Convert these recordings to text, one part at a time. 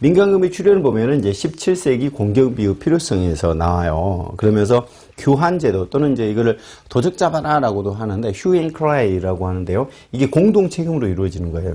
민간금비 출연을 보면은 이제 17세기 공경비의 필요성에서 나와요. 그러면서 교환제도 또는 이제 이거를 도적 잡아라라고도 하는데 휴앤크라이라고 하는데요. 이게 공동 책임으로 이루어지는 거예요.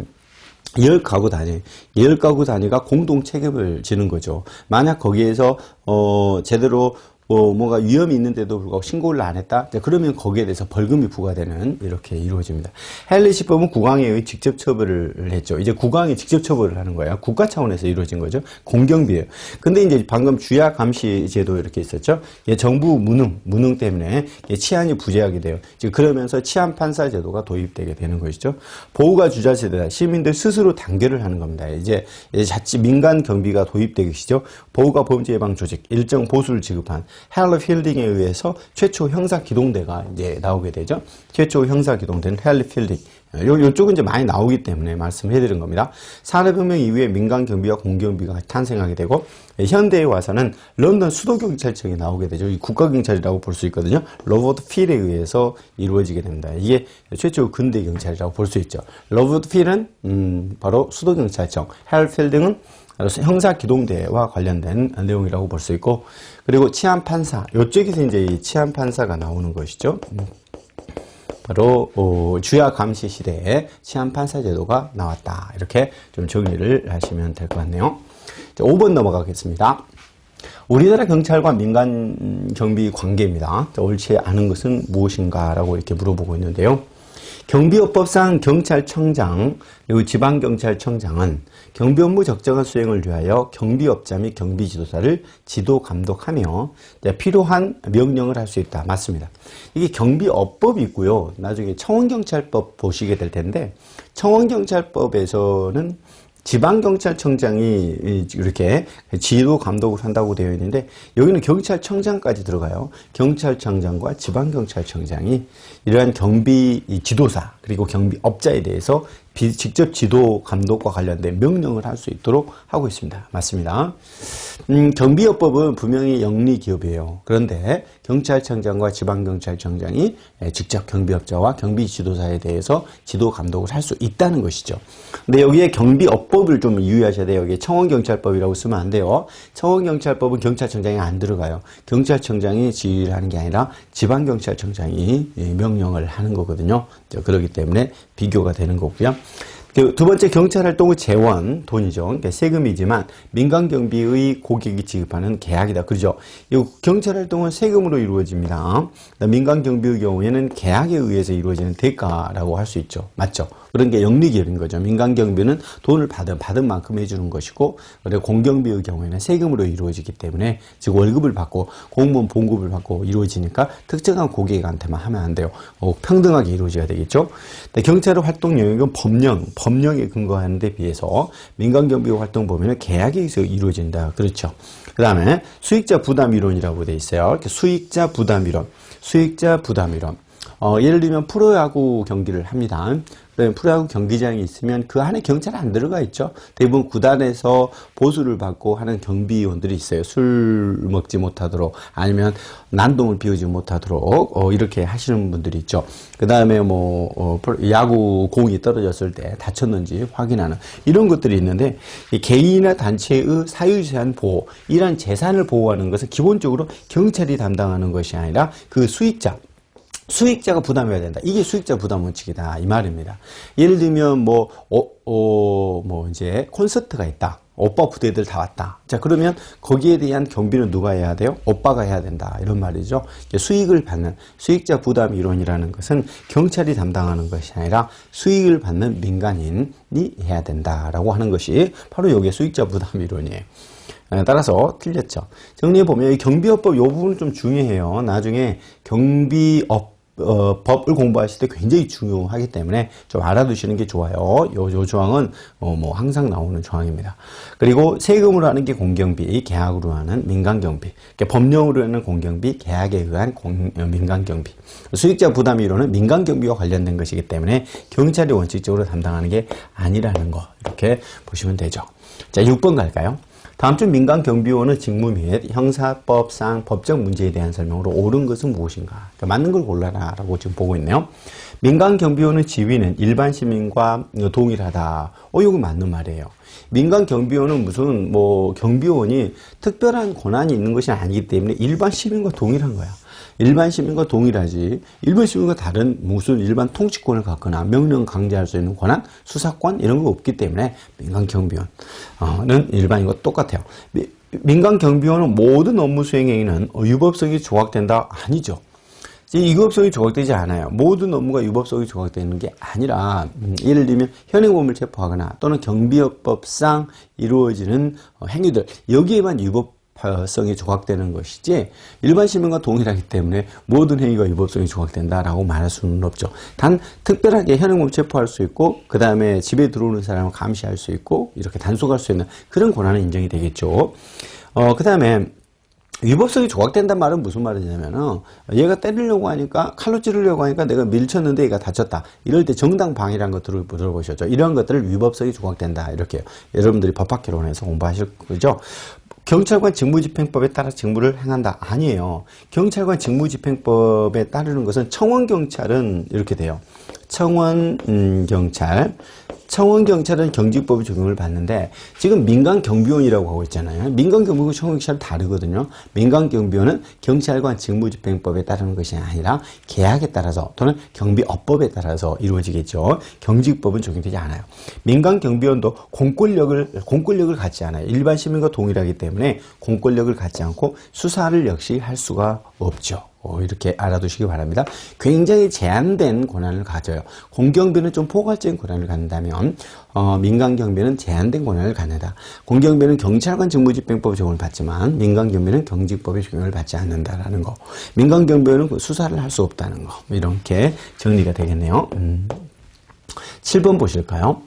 열 가구 단위, 열 가구 단위가 공동 책임을 지는 거죠. 만약 거기에서 어 제대로 뭐 뭐가 위험이 있는데도 불구하고 신고를 안 했다. 자, 그러면 거기에 대해서 벌금이 부과되는 이렇게 이루어집니다. 헬리 시법은 국왕에 의해 직접 처벌을 했죠. 이제 국왕이 직접 처벌을 하는 거예요. 국가 차원에서 이루어진 거죠. 공경비예요. 근데 이제 방금 주야 감시 제도 이렇게 있었죠. 예, 정부 무능, 무능 때문에 예, 치안이 부재하게 돼요. 지금 그러면서 치안 판사 제도가 도입되게 되는 것이죠. 보호가 주자 세대다. 시민들 스스로 단결을 하는 겁니다. 이제 자칫 민간 경비가 도입되기 시죠. 보호가 범죄 예방 조직 일정 보수를 지급한 헬러 필딩에 의해서 최초 형사 기동대가 이제 나오게 되죠. 최초 형사 기동대는 헬러 필딩. 요, 요쪽은 이제 많이 나오기 때문에 말씀해드린 겁니다. 산업혁명 이후에 민간 경비와 공경비가 탄생하게 되고 현대에 와서는 런던 수도경찰청이 나오게 되죠. 이 국가경찰이라고 볼 수 있거든요. 로버트 필에 의해서 이루어지게 됩니다. 이게 최초 근대 경찰이라고 볼 수 있죠. 로버트 필은 음, 바로 수도경찰청, 헬 필딩은 형사 기동대와 관련된 내용이라고 볼 수 있고 그리고 치안 판사 이쪽에서 이제 이 치안 판사가 나오는 것이죠. 바로 어, 주야 감시 시대에 치안 판사 제도가 나왔다. 이렇게 좀 정리를 하시면 될 것 같네요. 자, 5번 넘어가겠습니다. 우리나라 경찰과 민간 경비 관계입니다. 자, 옳지 않은 것은 무엇인가라고 이렇게 물어보고 있는데요. 경비업법상 경찰청장 그리고 지방경찰청장은 경비 업무 적정한 수행을 위하여 경비업자 및 경비지도사를 지도 감독하며 필요한 명령을 할 수 있다. 맞습니다. 이게 경비업법이 있고요. 나중에 청원경찰법 보시게 될 텐데 청원경찰법에서는 지방경찰청장이 이렇게 지도 감독을 한다고 되어 있는데 여기는 경찰청장까지 들어가요. 경찰청장과 지방경찰청장이 이러한 경비 지도사 그리고 경비업자에 대해서 직접 지도 감독과 관련된 명령을 할 수 있도록 하고 있습니다. 맞습니다. 음, 경비업법은 분명히 영리 기업이에요. 그런데 경찰청장과 지방경찰청장이 직접 경비업자와 경비 지도사에 대해서 지도 감독을 할 수 있다는 것이죠. 근데 여기에 경비업법을 좀 유의하셔야 돼요. 여기 청원경찰법이라고 쓰면 안 돼요. 청원경찰법은 경찰청장이 안 들어가요. 경찰청장이 지휘를 하는 게 아니라 지방경찰청장이 명령을 하는 거거든요. 그렇기 때문에 비교가 되는 거고요. 그두 번째 경찰 활동의 재원 돈이죠. 그러니까 세금이지만 민간 경비의 고객이 지급하는 계약이다. 그죠? 이 경찰 활동은 세금으로 이루어집니다. 민간 경비의 경우에는 계약에 의해서 이루어지는 대가라고 할 수 있죠. 맞죠? 그런 게 영리기업인 거죠. 민간 경비는 돈을 받은 받은 만큼 해주는 것이고, 그리고 공경비의 경우에는 세금으로 이루어지기 때문에 즉 월급을 받고 공무원 봉급을 받고 이루어지니까 특정한 고객한테만 하면 안 돼요. 어, 평등하게 이루어져야 되겠죠. 경찰의 활동 영역은 법령 법 령에 근거하는 데 비해서 민간경비 활동 보면은 계약에 의해서 이루어진다. 그렇죠. 그 다음에 수익자 부담 이론이라고 돼 있어요. 이렇게 수익자 부담 이론, 수익자 부담 이론. 어, 예를 들면 프로야구 경기를 합니다. 프로야구 경기장이 있으면 그 안에 경찰 안 들어가 있죠. 대부분 구단에서 보수를 받고 하는 경비원들이 있어요. 술 먹지 못하도록 아니면 난동을 피우지 못하도록 어, 이렇게 하시는 분들이 있죠. 그 다음에 뭐 어, 야구 공이 떨어졌을 때 다쳤는지 확인하는 이런 것들이 있는데 개인이나 단체의 사유재산 보호 이러한 재산을 보호하는 것은 기본적으로 경찰이 담당하는 것이 아니라 그 수익자 수익자가 부담해야 된다. 이게 수익자 부담 원칙이다. 이 말입니다. 예를 들면 뭐, 어, 어, 뭐 이제 콘서트가 있다. 오빠 부대들 다 왔다. 자, 그러면 거기에 대한 경비는 누가 해야 돼요? 오빠가 해야 된다. 이런 말이죠. 수익을 받는 수익자 부담 이론이라는 것은 경찰이 담당하는 것이 아니라 수익을 받는 민간인이 해야 된다라고 하는 것이 바로 여기에 수익자 부담 이론이에요. 따라서 틀렸죠. 정리해보면 이 경비업법 이 부분은 좀 중요해요. 나중에 경비업 어, 법을 공부하실 때 굉장히 중요하기 때문에 좀 알아두시는 게 좋아요. 요, 요 조항은 어, 뭐 항상 나오는 조항입니다. 그리고 세금으로 하는 게 공경비, 계약으로 하는 민간경비, 그러니까 법령으로 하는 공경비, 계약에 의한 공, 어, 민간경비. 수익자 부담 이론은 민간경비와 관련된 것이기 때문에 경찰이 원칙적으로 담당하는 게 아니라는 거 이렇게 보시면 되죠. 자, 6번 갈까요? 다음 주 민간 경비원은 직무 및 형사법상 법적 문제에 대한 설명으로 옳은 것은 무엇인가? 그러니까 맞는 걸 골라라 라고 지금 보고 있네요. 민간 경비원의 지위는 일반 시민과 동일하다. 어, 이거 맞는 말이에요. 민간 경비원은 무슨 뭐 경비원이 특별한 권한이 있는 것이 아니기 때문에 일반 시민과 동일한 거야. 일반 시민과 동일하지 일반 시민과 다른 무슨 일반 통치권을 갖거나 명령 강제할 수 있는 권한, 수사권 이런 거 없기 때문에 민간 경비원은 일반인과 똑같아요. 미- 민간 경비원은 모든 업무 수행 행위는 유법성이 조각된다 아니죠. 이 유법성이 조각되지 않아요. 모든 업무가 유법성이 조각되는 게 아니라 음, 예를 들면 현행범을 체포하거나 또는 경비업법상 이루어지는 어, 행위들 여기에만 유법 성이 조각되는 것이지 일반 시민과 동일하기 때문에 모든 행위가 유법성이 조각된다라고 말할 수는 없죠. 단 특별하게 현행범 체포할 수 있고 그 다음에 집에 들어오는 사람을 감시할 수 있고 이렇게 단속할 수 있는 그런 권한은 인정이 되겠죠. 어, 그 다음에 위법성이 조각된단 말은 무슨 말이냐면은 얘가 때리려고 하니까 칼로 찌르려고 하니까 내가 밀쳤는데 얘가 다쳤다. 이럴 때 정당 방위라는 거 들어- 들어보셨죠? 이런 것들을 위법성이 조각된다. 이렇게 여러분들이 법학개론에서 공부하실 거죠. 경찰관 직무집행법에 따라 직무를 행한다. 아니에요. 경찰관 직무집행법에 따르는 것은 청원경찰은 이렇게 돼요. 청원 음, 경찰 청원 경찰은 경직법의 적용을 받는데 지금 민간 경비원이라고 하고 있잖아요. 민간 경비원과 청원 경찰은 다르거든요. 민간 경비원은 경찰관 직무집행법에 따르는 것이 아니라 계약에 따라서 또는 경비업법에 따라서 이루어지겠죠. 경직법은 적용되지 않아요. 민간 경비원도 공권력을 공권력을 갖지 않아요. 일반 시민과 동일하기 때문에 공권력을 갖지 않고 수사를 역시 할 수가 없죠. 어, 이렇게 알아두시기 바랍니다. 굉장히 제한된 권한을 가져요. 공경비는 좀 포괄적인 권한을 갖는다면 어, 민간경비는 제한된 권한을 갖는다. 공경비는 경찰관 직무집행법 적용을 받지만 민간경비는 경직법의 적용을 받지 않는다라는 거. 민간경비는 그 수사를 할 수 없다는 거. 이렇게 정리가 되겠네요. 음. 7번 보실까요?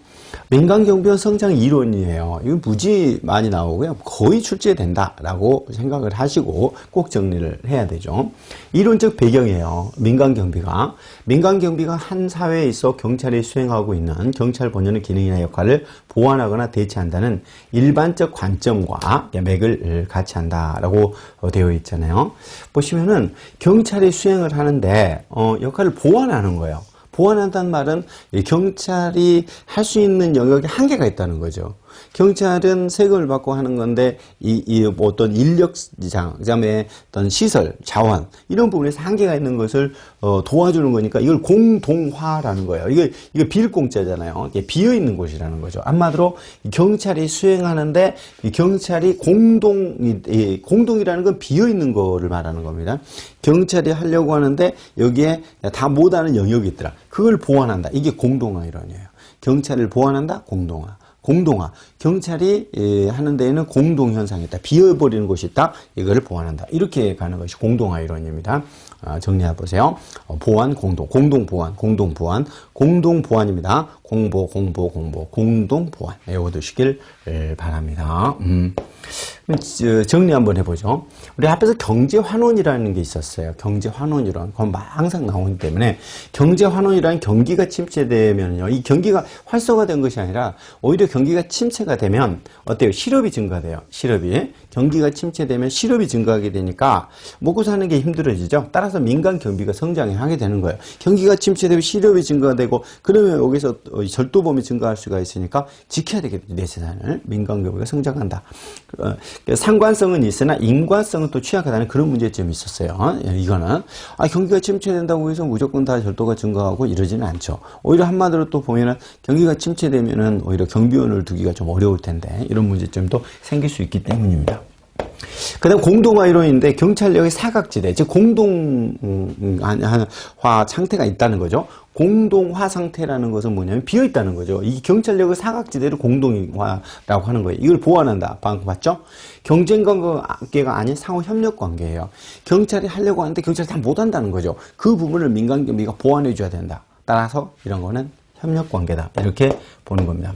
민간경비원 성장 이론이에요. 이거 무지 많이 나오고요. 거의 출제된다라고 생각을 하시고 꼭 정리를 해야 되죠. 이론적 배경이에요. 민간경비가. 민간경비가 한 사회에 있어 경찰이 수행하고 있는 경찰 본연의 기능이나 역할을 보완하거나 대체한다는 일반적 관점과 맥을 같이 한다라고 되어 있잖아요. 보시면은 경찰이 수행을 하는데 어, 역할을 보완하는 거예요. 보완한다는 말은 이 경찰이 할 수 있는 영역에 한계가 있다는 거죠. 경찰은 세금을 받고 하는 건데 이, 이 어떤 인력장, 그다음에 어떤 시설, 자원 이런 부분에서 한계가 있는 것을 어, 도와주는 거니까 이걸 공동화라는 거예요. 이게 이게 빌공짜잖아요. 이게 비어 있는 곳이라는 거죠. 한마디로 이 경찰이 수행하는데 이 경찰이 공동 이, 이 공동이라는 건 비어 있는 거를 말하는 겁니다. 경찰이 하려고 하는데 여기에 다 못하는 영역이 있더라. 그걸 보완한다. 이게 공동화 이론이에요. 경찰을 보완한다. 공동화. 공동화. 경찰이 예, 하는 데에는 공동 현상이 있다. 비어버리는 곳이 있다. 이거를 보완한다. 이렇게 가는 것이 공동화 이론입니다. 아, 정리해 보세요. 어, 보완, 공동, 공동 보완, 공동 보완, 공동 보완입니다. 공보, 공보, 공보, 공동 보완 외워두시길 예, 바랍니다. 음. 저, 정리 한번 해보죠. 우리 앞에서 경제 환원이라는 게 있었어요. 경제 환원 이론. 그건 막 항상 나오기 때문에 경제 환원이라는 경기가 침체되면요. 이 경기가 활성화된 것이 아니라 오히려 경기가 침체가 되면 어때요? 실업이 증가돼요. 실업이. 경기가 침체되면 실업이 증가하게 되니까 먹고 사는 게 힘들어지죠. 따라서 민간 경비가 성장하게 되는 거예요. 경기가 침체되고 실업이 증가되고 그러면 여기서 어, 절도범이 증가할 수가 있으니까 지켜야 되겠죠. 내 재산을. 민간 경비가 성장한다. 어, 상관성은 있으나 인관성은 또 취약하다는 그런 문제점이 있었어요. 예, 이거는 아, 경기가 침체된다고 해서 무조건 다 절도가 증가하고 이러지는 않죠. 오히려 한마디로 또 보면은 경기가 침체되면은 오히려 경비원을 두기가 좀 어려울 텐데 이런 문제점도 생길 수 있기 때문입니다. 그 다음 공동화 이론인데 경찰력의 사각지대, 즉 공동화 상태가 있다는 거죠. 공동화 상태라는 것은 뭐냐면 비어 있다는 거죠. 이 경찰력의 사각지대를 공동화라고 하는 거예요. 이걸 보완한다. 방금 봤죠? 경쟁 관계가 아닌 상호 협력 관계예요. 경찰이 하려고 하는데 경찰이 다 못한다는 거죠. 그 부분을 민간 경비가 보완해 줘야 된다. 따라서 이런 거는 협력 관계다. 이렇게 보는 겁니다.